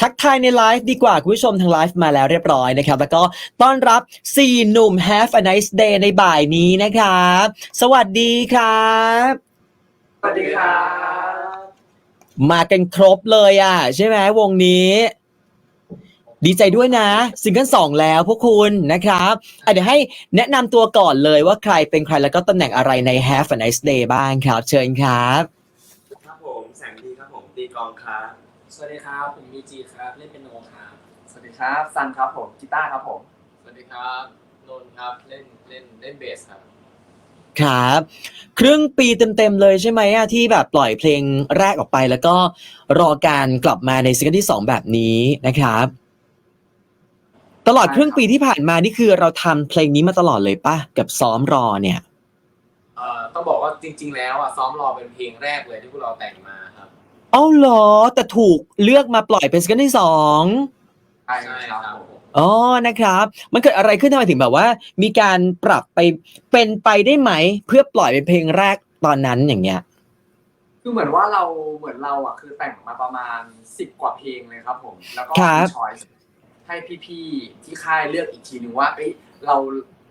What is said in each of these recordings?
ทักทายในไลฟ์ดีกว่า คุณผู้ชมทางไลฟ์มาแล้วเรียบร้อยนะครับ แล้วก็ต้อนรับ 4 หนุ่ม Have a nice day ในบ่ายนี้นะครับ สวัสดีครับ สวัสดีครับ มากันครบเลยอะ ใช่ไหมวงนี้ ดีใจด้วยนะซิงเกิลสองแล้วพวกคุณนะครับอะเดี๋ยวให้แนะนำตัวก่อนเลยว่าใครเป็นใครแล้วก็ตำแหน่งอะไรใน Have a nice day บ้างครับ เชิญครับ ครับผม แสงดีครับผมตีกลองครับส วัสดีครับ ผมมีจีครับ เล่นเป็นโนครับ สวัสดีครับซันครับผมกีตาร์ครับผม สวัสดีครับนนท์ครับเล่นเล่นเล่นเบสครับ ครับครึ่งปีเต็ม ๆ เลยใช่ไหมอะที่แบบปล่อยเพลงแรกออกไป แล้วก็รอการกลับมาในซิงเกิลที่ 2 แบบนี้นะครับ ตลอดครึ่งปีที่ผ่านมานี่คือเราทำเพลงนี้มาตลอดเลยป่ะกับซ้อมรอเนี่ย เอ่อต้องบอกว่าจริง ๆ แล้วอะซ้อมรอเป็นเพลงแรกเลยที่พวกเราแต่งมาครับ เอ้าเหรอ แต่ถูกเลือกมาปล่อยเป็นซิงเกิลที่สองใช่ใช่ครับครับผมอ๋อนะครับ มันเกิดอะไรขึ้นทำไมถึงแบบว่า มีการปรับไปเป็นไปได้ไหม เพื่อปล่อยเป็นเพลงแรกตอนนั้นอย่างเงี้ย คือเหมือนว่าเราเหมือนเราอะคือแต่งมาประมาณสิบกว่าเพลงเลยครับผม แล้วก็ครับมีช้อยส์ให้พี่ๆที่ค่ายเลือกอีกทีนึงว่าเอ้ยเรา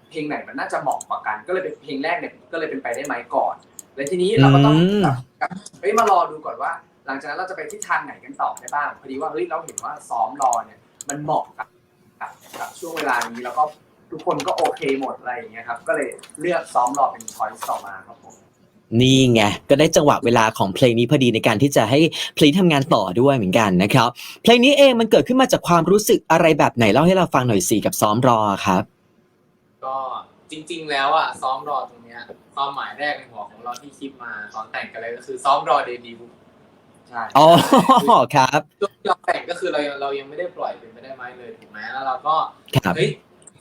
เพลงไหนมันน่าจะเหมาะกว่ากัน ก็เลยเป็นเพลงแรกเนี่ยก็เลยเป็นไปได้ไหมก่อน แล้วทีนี้เราก็ต้องแบบเอ้ยมารอดูก่อนว่า หลังจากนั้นเราจะไปทิศทางไหนกันต่อได้บ้างพอดีว่าเฮ้ยเราเห็นว่าซ้อมรอเนี่ยมันเหมาะกับกับช่วงเวลานี้แล้วก็ทุกคนก็โอเคหมดอะไรอย่างเงี้ยครับก็เลยเลือกซ้อมรอเป็นช้อยส์ต่อมาครับผมนี่ไงก็ได้จังหวะเวลาของเพลงนี้พอดีในการที่จะให้เพลงทำงานต่อด้วยเหมือนกันนะครับ เพลงนี้เองมันเกิดขึ้นมาจากความรู้สึกอะไรแบบไหนเล่าให้เราฟังหน่อยสิกับซ้อมรอครับ ก็จริง ๆ แล้วอะซ้อมรอตรงเนี้ยความหมายแรกในหัวของเราที่คิดมาตอนแต่งกันเลยก็คือซ้อมรอเดบิวต์ ใช่อ๋อครับช่วงที่เราแต่งก็คือเราเรายังไม่ได้ปล่อยเป็นไปได้ไหมเลยถูกไหมแล้วเราก็ครับเฮ้ย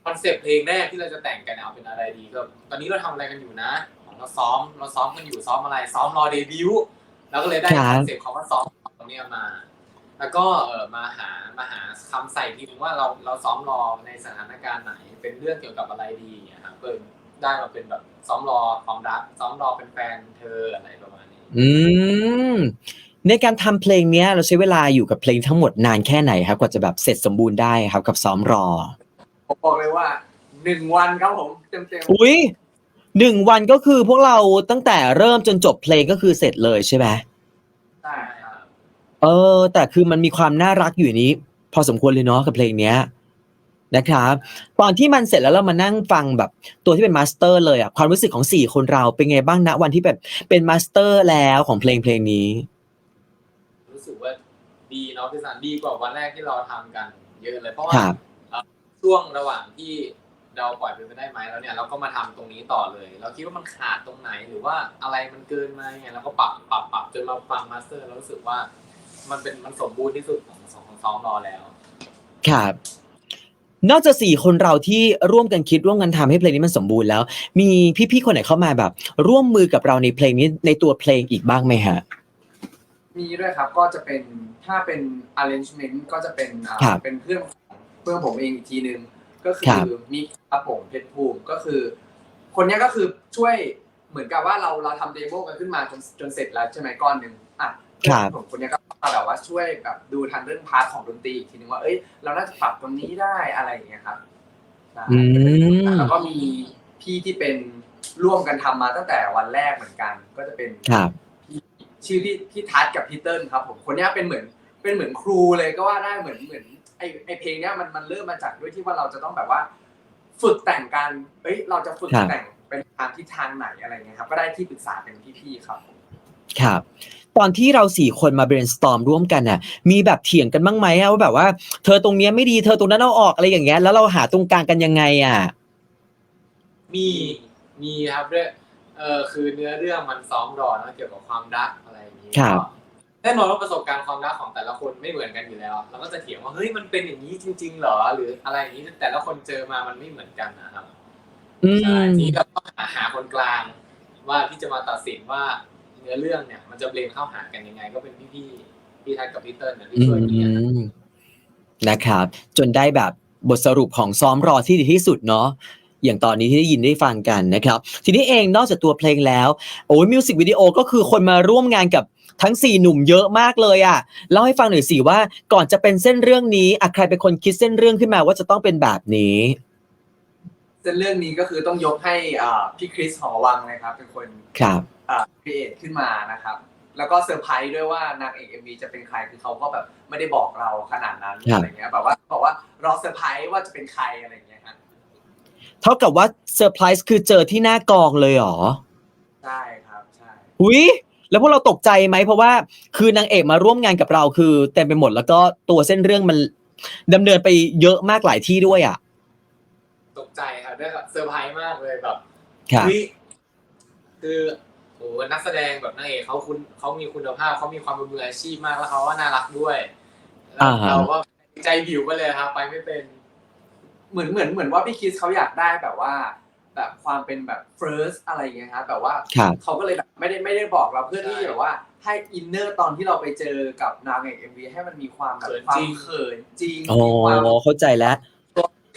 คอนเซปต์เพลงแรกที่เราจะแต่งกันเนี่ยเอาเป็นอะไรดีก็ตอนนี้เราทำอะไรกันอยู่นะเราซ้อมเราซ้อมกันอยู่ซ้อมอะไร ซ้อมรอเดบิวต์แล้วก็เลยได้ครับคอนเซปต์ของว่าซ้อมตรงเนี้ยมา แล้วก็เออมาหามาหาคำใส่ทีนึงว่าเราเราซ้อมรอในสถานการณ์ไหนเป็นเรื่องเกี่ยวกับอะไรดีเนี่ยครับเพิ่มได้มาเป็นแบบซ้อมรอความรักซ้อมรอเป็นแฟนเธออะไรประมาณนี้ อืม ในการทำเพลงเนี้ยเราใช้เวลาอยู่กับเพลงทั้งหมดนานแค่ไหนครับกว่าจะแบบเสร็จสมบูรณ์ได้ครับกับซ้อมรอผมบอกเลยว่าหนึ่งวันครับผมเต็มเต็มอุ้ยหนึ่งวันก็คือพวกเราตั้งแต่เริ่มจนจบเพลงก็คือเสร็จเลยใช่ไหมๆใช่ครับเออ แต่คือมันมีความน่ารักอยู่ในนี้ พอสมควรเลยเนาะกับเพลงเนี้ยนะครับ ตอนที่มันเสร็จแล้วเรามานั่งฟังแบบตัวที่เป็นมาสเตอร์เลยอะความรู้สึกของสี่คนเราเป็นไงบ้างณวันที่แบบเป็นมาสเตอร์แล้วของเพลงเพลงนี้รู้สึกว่า ดีเนาะพี่สันดีกว่าวันแรกที่เราทำกัน เยอะเลยเพราะว่าครับเอ่อช่วงระหว่างที่เราปล่อยเป็นไปได้ไหมแล้วเนี่ยเราก็มาทำตรงนี้ต่อเลย เราคิดว่ามันขาดตรงไหนหรือว่าอะไรมันเกินมาไงเราก็ปรับปรับปรับจนมาฟังมาสเตอร์แล้วรู้สึกว่า มันเป็นมันสมบูรณ์ที่สุดของของของซ้อมรอแล้วครับนอกจากสี่คนเราที่ร่วมกันคิดร่วมกันทำให้เพลงนี้มันสมบูรณ์แล้ว มีพี่ๆคนไหนเข้ามาแบบ ร่วมมือกับเราในเพลงนี้ในตัวเพลงอีกบ้างไหมฮะ มีด้วยครับก็จะเป็นถ้าเป็น arrangement ก็จะเป็นอ่าครับเป็นเพื่อนของเพื่อนผมเองอีกทีนึง ก็คืครัอบมีครับผมเพชรภูมิก็คือ คนเนี้ยก็คือช่วยเหมือนกับว่าเราเราทำเดโมกันขึ้นมาจนจนเสร็จแล้วใช่ไหมก้อนหนึ่งอะครับ ผมคนเนี้ยก็มาแบบว่าช่วยแบบดูทางเรื่องพาร์ทของดนตรีอีกทีนึงว่าเอ้ยเราน่าจะปรับตรงนี้ได้อะไรอย่างเงี้ยครับใช่อืมแล้วก็มีพี่ที่เป็นร่วมกันทำมาตั้งแต่วันแรกเหมือนกัน ก็จะเป็น ครับพี่ ชื่อพี่พี่ทัศน์กับพี่เติ้ลครับผมคนเนี้ยเป็นเหมือนเป็นเหมือนครูเลยก็ว่าได้เหมือนเหมือนไอไอเพลงเนี้ยมันมันเริ่มมาจากด้วยที่ว่าเราจะต้องแบบว่า ฝึกแต่งกันเอ้ยเราจะฝึกครับ แต่งเป็นทางทิศทางไหนอะไรเงี้ยครับก็ได้ที่ปรึกษาเป็นพี่ๆครับผม ครับ ตอนที่เราสี่คนมา brainstorm ร่วมกันน่ะ มีแบบเถียงกันบ้างไหมอะว่าแบบว่า เธอตรงเนี้ยไม่ดีเธอตรงนั้นเอาออกอะไรอย่างเงี้ยแล้วเราหาตรงกลางกันยังไงอะ มีมีครับเรื่อง เออคือเนื้อเรื่องมันซ้อมรอเนอะเกี่ยวกับความรักอะไรอย่างนี้ครับก็แน่นอนว่าประสบการณ์ความรักของแต่ละคนไม่เหมือนกันอยู่แล้ว เราก็จะเถียงว่าเฮ้ยมันเป็นอย่างนี้จริง ๆ เหรอ หรืออะไรอย่างนี้แต่ละคนเจอมามันไม่เหมือนกันนะครับอืใช่มทีนี้เราก็หาหาคนกลาง ว่าที่จะมาตัดสินว่าเนื้อเรื่องเนี่ย มันจะเบลนเข้าหากันยังไง ก็เป็นพี่พี่ๆพี่ทัศน์กับพี่เติ้ลเนี่ยที่อืช่วยเนี่ยมนะครับ จนได้แบบบทสรุปของซ้อมรอที่ดีที่สุดเนาะ อย่างตอนนี้ที่ได้ยินได้ฟังกันนะครับ ทีนี้เองนอกจากตัวเพลงแล้วโอ้ยมิวสิกวิดีโอก็คือคนมาร่วมงานกับทั้ง 4 หนุ่มเยอะมากเลยอะ่ะเล่าให้ฟังหน่อยสิว่าก่อนจะเป็นเส้นเรื่องนี้อะใครเป็นคนคิดเส้นเรื่องขึ้นมาว่าจะต้องเป็นแบบนี้ เส้นเรื่องนี้ก็คือต้องยกให้อ่าพี่คริสหอวังนะครับ เป็นคนครับอ่าครีเอทขึ้นมานะครับ แล้วก็เซอร์ไพรส์ด้วยว่านางเอกเอ็มวีจะเป็นใครคือเขาก็แบบไม่ได้บอกเราขนาดนั้นครับอะไรเงี้ยแบบว่าบอกว่ารอเซอร์ไพรส์ว่าจะเป็นใครอะไรเงี้ยฮะ เท่ากับว่าเซอร์ไพรส์คือเจอที่หน้ากองเลยเหรอ ใช่ครับใช่อุ้ยแล้วพวกเราตกใจไหมเพราะว่าคือนางเอกมาร่วมงานกับเราคือเต็มไปหมดแล้วก็ตัวเส้นเรื่องมันดำเนินไปเยอะมากหลายที่ด้วยอะ ตกใจครับได้เซอร์ไพรส์มากเลยแบบครับเฮ้ยคือโหนักแสดงแบบนางเอกเขาคุณเขามีคุณภาพเขามีความเป็นมืออาชีพมากแล้วเขาก็น่ารักด้วยแล้วอ่าฮะ เราก็ใจบิวไปเลยครับ ไปไม่เป็น เหมือนเหมือนเหมือนว่าพี่คริสเขาอยากได้แบบว่า แบบความเป็นแบบ first อะไรเงี้ยครับแบบว่าครับเขาก็เลยแบบไม่ได้ไม่ได้บอกเราเพื่อที่แบบว่าให้อินเนอร์ตอนที่เราไปเจอกับนางเอกเอ็มวีให้มันมีความแบบเขินควาจริมง เขินจริงโอ้มีความเข้าใจแล้ว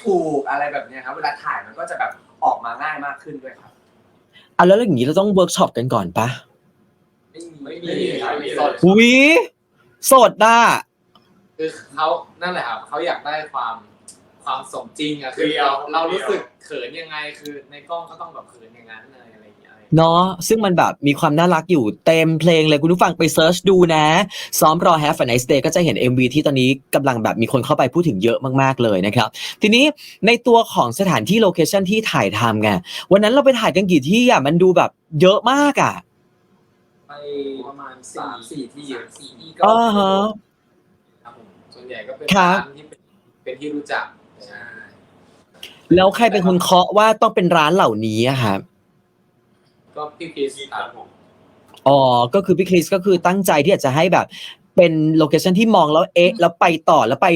ถูกอะไรแบบเนี้ยครับเวลาถ่ายมันก็จะแบบออกมาง่ายมากขึ้นด้วยครับ อะแล้วอย่างนี้เราต้องเวิร์กช็อปกันก่อนปะไม่มีไม่ไม่มีมีครับไม่มี สดอุ้ยสดอะคือเขานั่นแหละครับเขาอยากได้ความ ความสมจริงอะคือเรียวเราเรารู้สึกเขินยังไงคือในกล้องก็ต้องแบบเขินอย่างนั้นเลยอะไรอย่างเงี้ยเนาะซึ่งมันแบบมีความน่ารักอยู่เต็มเพลงเลยคุณผู้ฟังไปเซิร์ชดูนะ ซ้อมรอ Have a nice day ก็จะเห็น MV ที่ตอนนี้กำลังแบบมีคนเข้าไปพูดถึงเยอะมากๆเลยนะครับ ทีนี้ในตัวของสถานที่โลเคชันที่ถ่ายทำไงวันนั้นเราไปถ่ายกันกี่ที่อะมันดูแบบเยอะมากอะไปประมาณสามสี่ที่สามสี่ที่ก็อ่าฮะครับผมส่วนใหญ่ก็เป็นครับร้านที่เป็นเป็นที่รู้จักใช่ แล้วใครเป็นคนเคาะว่าต้องเป็นร้านเหล่านี้อะครับก็พี่คริสครับผมอ๋อก็คือพี่คริสก็คือตั้งใจที่อยากจะให้แบบ เป็นโลเคชันที่มองแล้วเอ๊ะแล้วไปต่อแล้วไป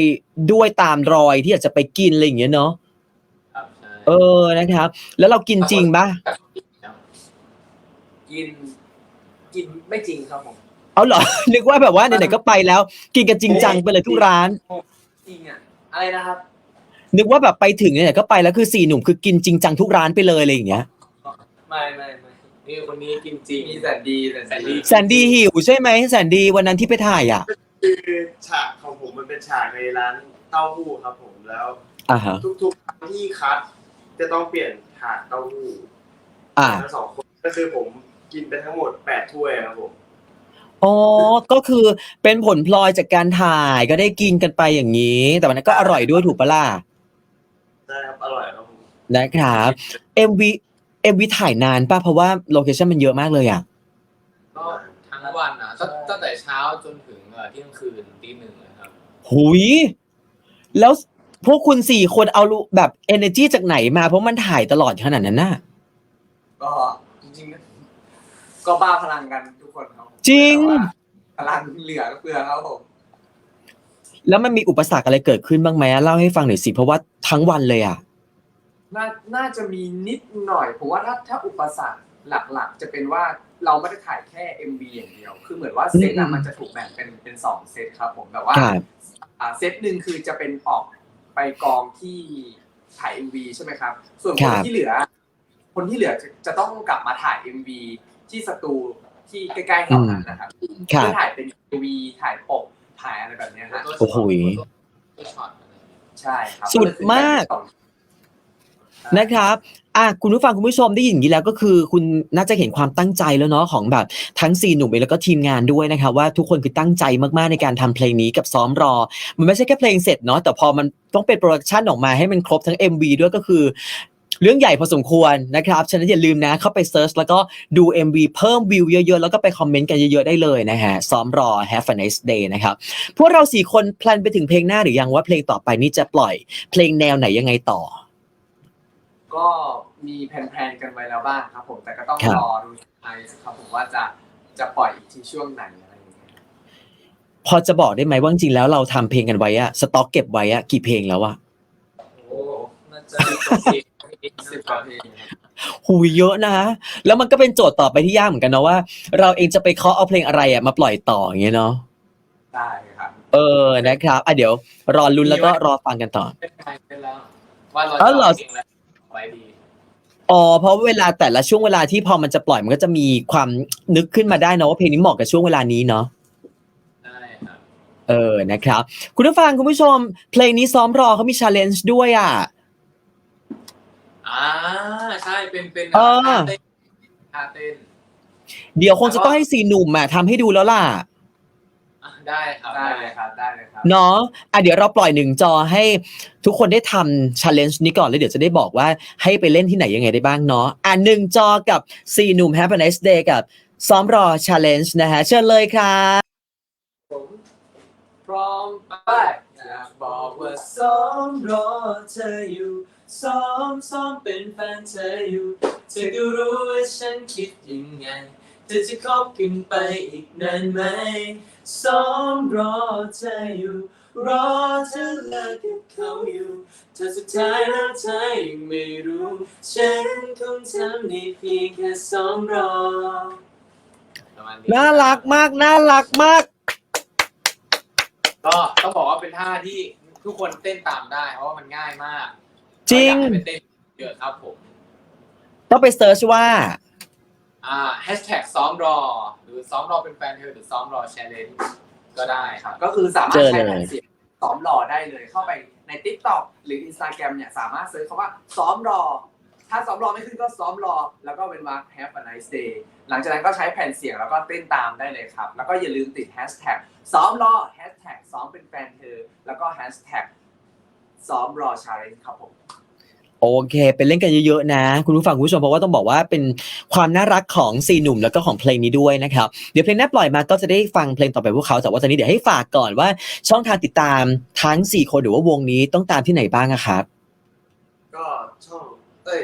ด้วยตามรอยที่อยากจะไปกินอะไรอย่างเงี้ยเนาะครับใช่เออนะครับ แล้วเรากินจริงปะกิน กินไม่จริงครับผมเอาเหรอ นึกว่าแบบว่าไหนๆก็ไปแล้ว กินกันจริงจังไปเลยทุกร้าน จริงอะอะไรนะครับ นึกว่าแบบไปถึงไหนๆก็ไปแล้วคือสี่หนุ่มคือกินจริงจังทุกร้านไปเลยอะไรอย่างเงี้ยไม่ไม่ไม่นี่คนนี้กินจริงมีแสนดีแสนดีแสนดีหิวใช่ไหมแสนดีวันนั้นที่ไปถ่ายอะคือฉากของผมมันเป็นฉากในร้านเต้าหู้ครับผมแล้ว อ่าฮะทุกๆครั้งที่คัดจะต้องเปลี่ยนถาดเต้าหู้อ่าทั้งสองคนก็คือผมกินไปทั้งหมดแปดถ้วยครับผมอ๋อก็คือเป็นผลพลอยจากการถ่ายก็ได้กินกันไปอย่างนี้ แต่วันนั้นก็อร่อยด้วยถูกปะล่ะ ได้ครับ อร่อยครับผมนะครับ MV MV ถ่ายนานป่ะ เพราะว่าโลเคชั่นมันเยอะมากเลยอะ ก็ทั้งวันนะตั้งตั้งแต่เช้าจนถึงเอ่อเที่ยงคืนตีหนึ่งเลยครับ หุย แล้วพวกคุณสี่คนเอารู้แบบ energy จากไหนมา เพราะมันถ่ายตลอดขนาดนั้นน่ะ ก็จริงๆ ก็บ้าพลังกันทุกคนครับจริงพลังเหลือเฟือครับผม แล้วมันมีอุปสรรคอะไรเกิดขึ้นบ้างไหมเล่าให้ฟังหน่อยสิเพราะว่าทั้งวันเลยอะน่าน่าจะมีนิดหน่อยผมว่าถ้าถ้าอุปสรรคหลักๆ จะเป็นว่าเราไม่ได้ถ่ายแค่ MV อย่างเดียว คือเหมือนว่าเซตอือะมมันจะถูกแบ่งเป็นเป็นสองเซตครับผมแบบว่าครับอ่าเซตหนึ่งคือจะเป็นออกไปกองที่ถ่าย MV ใช่ไหมครับ ส่วนคครันบที่เหลือ คนที่เหลือจะจะต้องกลับมาถ่าย MV ที่สตูที่ใกล้ๆแถวนั้นนะครับครับที่ถ่ายเป็น MV ถ่ายปก ถ่ายอะไรแบบเนี้ยฮะโอ้โหตัวช็อตอะไรอย่างเงี้ยใช่ครับสุดมาก นะครับอะคุณผู้ฟังคุณผู้ชมได้ยินอย่างนี้แล้วก็คือคุณน่าจะเห็นความตั้งใจแล้วเนาะของแบบทั้งซีหนุ่มเองแล้วก็ทีมงานด้วยนะครับว่าทุกคนคือตั้งใจมากๆในการทำเพลงนี้กับซ้อมรอ มันไม่ใช่แค่เพลงเสร็จเนาะแต่พอมันต้องเป็นโปรดักชันออกมาให้มันครบทั้ง MV ด้วยก็คือ เรื่องใหญ่พอสมควรนะครับ ฉะนั้นอย่าลืมนะ เข้าไปเซิร์ชแล้วก็ดู MV เพิ่มวิวเยอะๆ แล้วก็ไปคอมเมนต์กันเยอะๆ ได้เลยนะฮะ ซ้อมรอ Have a nice day นะครับ พวกเราสี่คนแพลนไปถึงเพลงหน้าหรือยังว่าเพลงต่อไปนี้จะปล่อยเพลงแนวไหนยังไงต่อ ก็มีแผนๆกันไว้แล้วบ้างครับผม แต่ก็ต้องครับรอดูไอครับผมว่าจะจะปล่อยอีกทีช่วงไหนอะไรอย่างเงี้ยพอจะบอกได้ไหมว่าจริงๆแล้วเราทำเพลงกันไว้อะสต็อกเก็บไว้อะกี่เพลงแล้วอะโอ้น่าจะสิบกว่าเพลง สิบกว่าเพลงครับหูยเยอะนะ แล้วมันก็เป็นโจทย์ต่อไปที่ยากเหมือนกันเนาะว่า เราเองจะไปเคาะเอาเพลงอะไรอะมาปล่อยต่ออย่างเงี้ยเนาะได้ครับเออนะครับอะเดี๋ยว รอลุ้นแล้วก็รอฟังกันต่อเป็นไปไปแล้วว่าเราอ๋อเหรอจะเพลงอะไรไว้ดีอ๋อเพราะเวลาแต่ละช่วงเวลาที่พอมันจะปล่อยมันก็จะมีความนึกขึ้นมาได้เนอะว่าเพลงนี้เหมาะกับช่วงเวลานี้เนาะใช่ครับเออนะครับ คุณผู้ฟังคุณผู้ชม เพลงนี้ซ้อมรอเขามีชาเลนจ์ด้วยอะ อ่าใช่เป็นเป็นเออ ท่าเต้นท่าเต้นเดี๋ยวคงจะต้องให้สีหนุ่มอะทำให้ดูแล้วล่ะ อะได้ครับได้เลยครับได้เลยครับ เนาะอะเดี๋ยวเราปล่อยหนึ่งจอให้ทุกคนได้ทำชาเลนจ์นี้ก่อนแล้วเดี๋ยวจะได้บอกว่าให้ไปเล่นที่ไหนยังไงได้บ้างเนาะอะหนึ่งจอกับสี่หนุ่ม Have a nice day กับซ้อมรอชาเลนจ์นะฮะ เชิญเลยครับ ผมพร้อมไปอยากบอกว่าซ้อมรอเธออยู่ ซ้อมซ้อมเป็นแฟนเธออยู่เธอก็รู้ว่าฉันคิดยังไงเธอจะคบกันไปอีกนานไหมซ้อมรอเธออยู่ รอเธอเลิกกับเขาอยู่เธอสุดท้ายแล้วเธอยังไม่รู้ ฉันคงทำได้เพียงแค่ซ้อมรอประมาณน่ารักมาก น่ารักมาก ก็ต้องบอกว่าเป็นท่าที่ทุกคนเต้นตามได้ เพราะว่ามันง่ายมาก จริงอยากให้ไปเต้นเยอะครับผมต้องไปเซิร์ชว่า อ่าแฮชแท็กซ้อมรอ หรือซ้อมรอเป็นแฟนเธอหรือซ้อมรอแชร์เลนก็ได้ครับ ก็คือสามารถเจอใช้เลยแผ่นเสียงซ้อมรอได้เลยเข้าไปใน t ิ k t o k หรือ Instagram เนี่ยสามารถเซิร์ชคำว่าซ้อมรอ ถ้าซ้อมรอไม่ขึ้นก็ซ้อมรอ แล้วก็เป็นมาร์ค Have a nice day หลังจากนั้นก็ใช้แผ่นเสียงแล้วก็เต้นตามได้เลยครับ แล้วก็อย่าลืมติด Hashtag ซ้อมรอ Hashtag ซ้อมเป็นแฟนเธอ แล้วก็ Hashtag ซ้อมรอ challenge ครับผม โอเค เป็นเล่นกันเยอะๆนะ คุณผู้ฟังคุณผู้ชมเพราะว่าต้องบอกว่าเป็นความน่ารักของสี่หนุ่มแล้วก็ของเพลงนี้ด้วยนะครับ เดี๋ยวเพลงหน้าปล่อยมาก็จะได้ฟังเพลงต่อไปพวกเขา แต่ว่าตอนนี้เดี๋ยวให้ฝากก่อนว่าช่องทางติดตามทั้ง 4 คนหรือว่าวงนี้ต้องตามที่ไหนบ้างอะครับ ก็ช่อง เอ้ย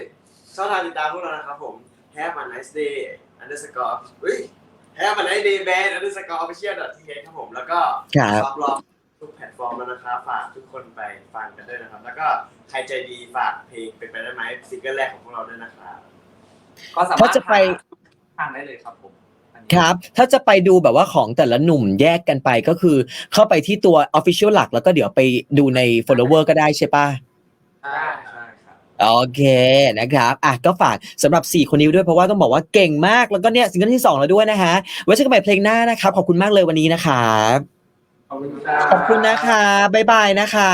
ช่องทางติดตามพวกเรานะครับผม Have a nice day underscore เฮ้ย Have a nice day band underscore official dot th ครับผม แล้วก็ครับซับรอบ ทุกแพลตฟอร์มแล้วนะครับฝากทุกคนไปฟังกันด้วยนะครับ แล้วก็ใครใจดีฝากเพลงเป็นไปได้ไหมซิงเกิลแรกของพวกเราด้วยนะครับก็สามารถ้าถจะไปหาทางได้เลยครับผมอันนี้ครับ ถ้าจะไปดูแบบว่าของแต่ละหนุ่มแยกกันไปก็คือ เข้าไปที่ตัว Official หลักแล้วก็เดี๋ยวไปดูใน follower ก็ได้ใช่ปะ ได้ใช่ครับ โอเคนะครับอะก็ฝากสำหรับ 4 คนนี้ด้วยเพราะว่าต้องบอกว่าเก่งมากแล้วก็เนี่ยซิงเกิลที่ 2 แล้วด้วยนะฮะไว้เจอกันใหม่เพลงหน้านะครับ ขอบคุณมากเลยวันนี้นะครับขอบคุณครับ ขอบคุณนะคะ บ๊ายบายนะคะ